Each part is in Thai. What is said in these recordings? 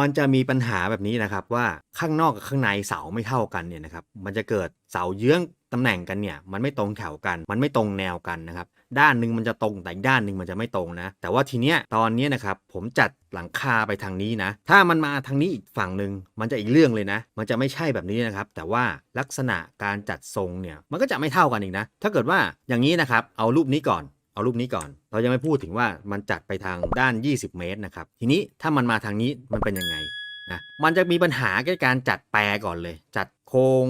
มันจะมีปัญหาแบบนี้นะครับว่าข้างนอกกับข้างในเสาไม่เท่ากันเนี่ยนะครับมันจะเกิดเสาเยื้องตำแหน่งกันเนี่ยมันไม่ตรงแถวกัน มันไม่ตรงแนวกันนะครับด้านหนึ่งมันจะตรงแต่อีกด้านหนึ่งมันจะไม่ตรงนะ แต่ว่าทีเนี้ยตอนเนี้ยนะครับผมจัดหลังคาไปทางนี้นะ ถ้ามันมาทางนี้อีกฝั่งหนึ่งมันจะอีกเรื่องเลยนะ มันจะไม่ใช่แบบนี้นะครับ แต่ว่าลักษณะการจัดทรงเนี่ยมันก็จะไม่เท่ากันอีกนะ ถ้าเกิดว่าอย่างนี้นะครับเอารูปนี้ก่อน เอารูปนี้ก่อน เรายังไม่พูดถึงว่ามันจัดไปทางด้าน 20 เมตรนะครับ ทีนี้ถ้ามันมาทางนี้มันเป็นยังไงนะ มันจะมีปัญหาแก่การจัดแปรก่อนเลย จัดโครง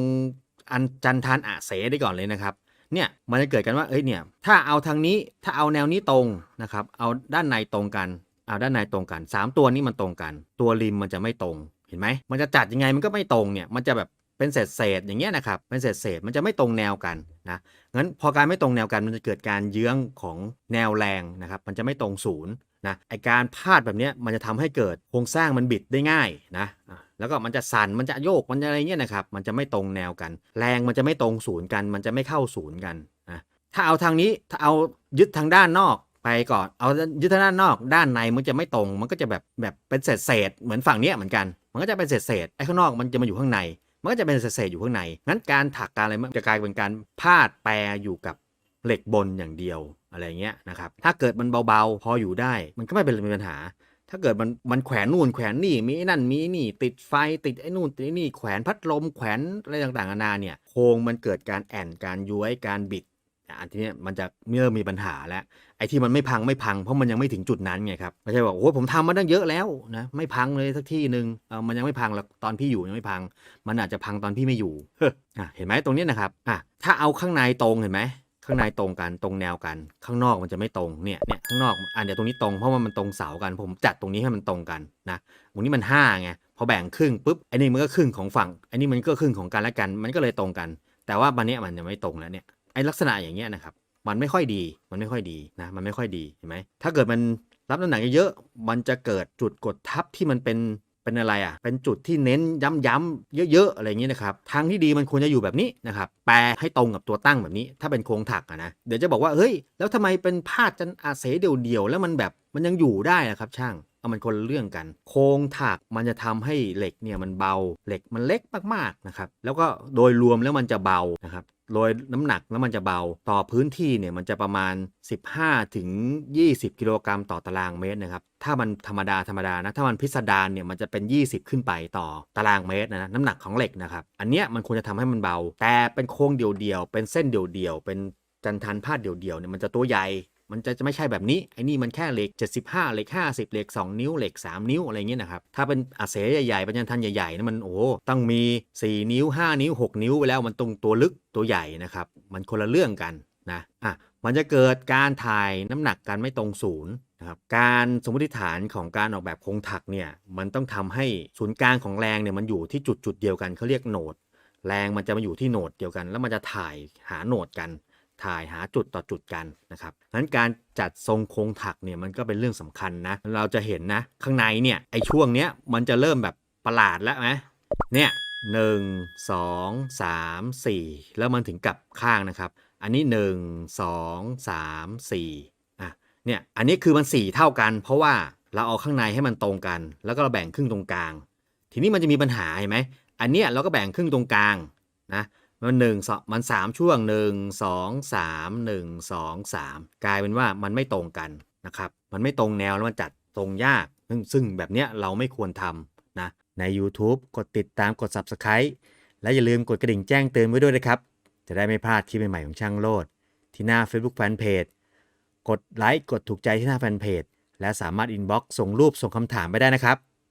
อันจันทานอาเสได้ก่อนเลยนะครับ เนี่ยมันจะเกิดกันว่าเอ้ยเนี่ยถ้าเอาทางนี้ถ้าเอาแนวนี้ตรงนะครับ เอาด้านในตรงกันเอาด้านในตรงกัน 3 ตัวนี้มันตรงกัน ตัวริมมันจะไม่ตรงเห็นไหมมันจะจัดยังไงมันก็ไม่ตรงเนี่ยมันจะแบบ เป็นเศษเศษอย่างเงี้ยนะครับเป็นเศษเศษมันจะไม่ตรงแนวกันนะงั้นพอการไม่ตรงแนวกันมันจะเกิดการเยื้องของแนวแรงนะครับมันจะไม่ตรงศูนย์นะไอการพาดแบบเนี้ยมันจะทำให้เกิดโครงสร้างมันบิดได้ง่ายนะแล้วก็มันจะสั่นมันจะโยกมันจะอะไรเงี้ยนะครับมันจะไม่ตรงแนวกัน แรงมันจะไม่ตรงศูนย์กัน มันจะไม่เข้าศูนย์กันนะถ้าเอาทางนี้ถ้าเอายึดทางด้านนอกไปก่อนเอายึดทางด้านนอกด้านในมันจะไม่ตรง มันก็จะแบบแบบเป็นเศษเศษเหมือนฝั่งเนี้ยเหมือนกัน มันก็จะเป็นเศษเศษไอ้ข้างนอกมันจะมาอยู่ข้างใน มันก็จะเป็นเศษอยู่ข้างใน งั้นการถักการอะไรมันจะกลายเป็นการพาดแปรอยู่กับเหล็กบนอย่างเดียวอะไรเงี้ยนะครับ ถ้าเกิดมันเบาๆ พออยู่ได้ มันก็ไม่เป็นปัญหา ถ้าเกิดมันมันแขวนนู่นแขวนนี่ มีนั่นมีนี่ ติดไฟติดไอ้นู่นติดไอ้นี่แขวนพัดลมแขวนอะไรต่างๆนานาเนี่ยโครงมันเกิดการแอนการย้วยการบิด อันที่เนี้ยมันจะเริ่มมีปัญหาแล้วไอ้ที่มันไม่พังไม่พังเพราะมันยังไม่ถึงจุดนั้นไงครับไม่ใช่บอกโอ้ผมทำมาตั้งเยอะแล้วนะไม่พังเลยสักที่หนึ่งเออมันยังไม่พังหรอกตอนพี่อยู่ยังไม่พัง มันอาจจะพังตอนพี่ไม่อยู่อะเห็นไหมตรงเนี้ยนะครับอะถ้าเอาข้างในตรงเห็นไหมข้างในตรงกันตรงแนวกัน ข้างนอกมันจะไม่ตรงเนี่ยเนี่ยข้างนอกอะเดี๋ยวตรงนี้ตรงเพราะว่ามันตรงเสากัน ผมจัดตรงนี้ให้มันตรงกันนะตรงนี้มันห้าไงพอแบ่งครึ่งปุ๊บอ้นี่มันก็ครึ่งของฝั่งอ้นี่มันก็ครึ่งของกันและกัน มันก็เลยตรงกัน แต่ว่าบันเนี้ยมันจะไม่ตรงแล้วเนี่ย ไอ้ลักษณะอย่างเงี้ยนะครับ มันไม่ค่อยดี มันไม่ค่อยดีนะ มันไม่ค่อยดีเห็นไหมถ้าเกิดมันรับน้ำหนักเยอะๆมันจะเกิดจุดกดทับที่มันเป็นเป็นอะไรอะ เป็นจุดที่เน้นย้ำๆเยอะๆอะไรอย่างนี้นะครับทางที่ดีมันควรจะอยู่แบบนี้นะครับ แปรให้ตรงกับตัวตั้งแบบนี้ ถ้าเป็นโครงถักะนะ เดี๋ยวจะบอกว่า เฮ้ย แล้วทำไมเป็นพาดจันอาเสเดียวๆ แล้วมันแบบมันยังอยู่ได้อะครับ ช่างเอามันคนเรื่องกัน โครงถักมันจะทำให้เหล็กเนี่ยมันเบา เหล็กมันเล็กมากๆนะครับ แล้วก็โดยรวมแล้วมันจะเบานะครับ โดยน้ำหนักแล้วมันจะเบา ต่อพื้นที่เนี่ยมันจะประมาณ 15 ถึง 20 กิโลกรัมต่อตารางเมตรนะครับ ถ้ามันธรรมดาธรรมดานะ ถ้ามันพิสดารเนี่ยมันจะเป็น 20 ขึ้นไปต่อตารางเมตรนะน้ำหนักของเหล็กนะครับ อันเนี้ยมันควรจะทำให้มันเบา แต่เป็นโครงเดียวๆ เป็นเส้นเดียวๆ เป็นจันทันพาดเดียวๆเนี่ยมันจะตัวใหญ่ มันจะจะไม่ใช่แบบนี้ไอ้นี่มันแค่เหล็ก 75เหล็ก50เหล็ก2 นิ้วเหล็ก 3 นิ้วอะไรเงี้ยนะครับถ้าเป็นอาเสใหญ่ๆป็นยันทันใหญ่ๆนะมันโอ้ต้องมี 4 นิ้ว 5 นิ้ว 6 นิ้วไปแล้วมันตรงตัวลึกตัวใหญ่นะครับมันคนละเรื่องกันนะอะมันจะเกิดการถ่ายน้ำหนักการไม่ตรงศูนย์นะครับการสมมติฐานของการออกแบบโครงถักเนี่ยมันต้องทำให้ศูนย์กลางของแรงเนี่ยมันอยู่ที่จุดจุดเดียวกันเขาเรียกโหนด แรงมันจะมาอยู่ที่โหนดเดียวกัน แล้วมันจะถ่ายหาโหนดกัน ถ่ายหาจุดต่อจุดกันนะครับงั้นการจัดทรงโครงถักเนี่ยมันก็เป็นเรื่องสำคัญนะ เราจะเห็นนะ ข้างในเนี่ยไอช่วงเนี้ยมันจะเริ่มแบบประหลาดแล้วไหมเนี่ยหนึ่งสองสามสี่แล้วมันถึงกลับข้างนะครับ อันนี้หนึ่งสองสามสี่อะเนี่ยอันนี้คือมันสี่เท่ากัน เพราะว่าเราเอาข้างในให้มันตรงกัน แล้วก็เราแบ่งครึ่งตรงกลาง ทีนี้มันจะมีปัญหาเห็นไหมอันเนี้ยเราก็แบ่งครึ่งตรงกลางนะ มันหนึ่งสองมันสามช่วงหนึ่งสองสามหนึ่งสองสามกลายเป็นว่ามันไม่ตรงกันนะครับ มันไม่ตรงแนวแล้วมันจัดตรงยาก ซึ่งซึ่งแบบเนี้ยเราไม่ควรทำนะใน YouTube กดติดตามกด Subscribe และอย่าลืมกดกระดิ่งแจ้งเตือนไว้ด้วยนะครับ จะได้ไม่พลาดคลิปใหม่ๆของช่างโลด ที่หน้า Facebook Fanpage กดไลค์กดถูกใจที่หน้าแฟนเพจและสามารถอินบ็อกซ์ส่งรูปส่งคำถามไปได้นะครับ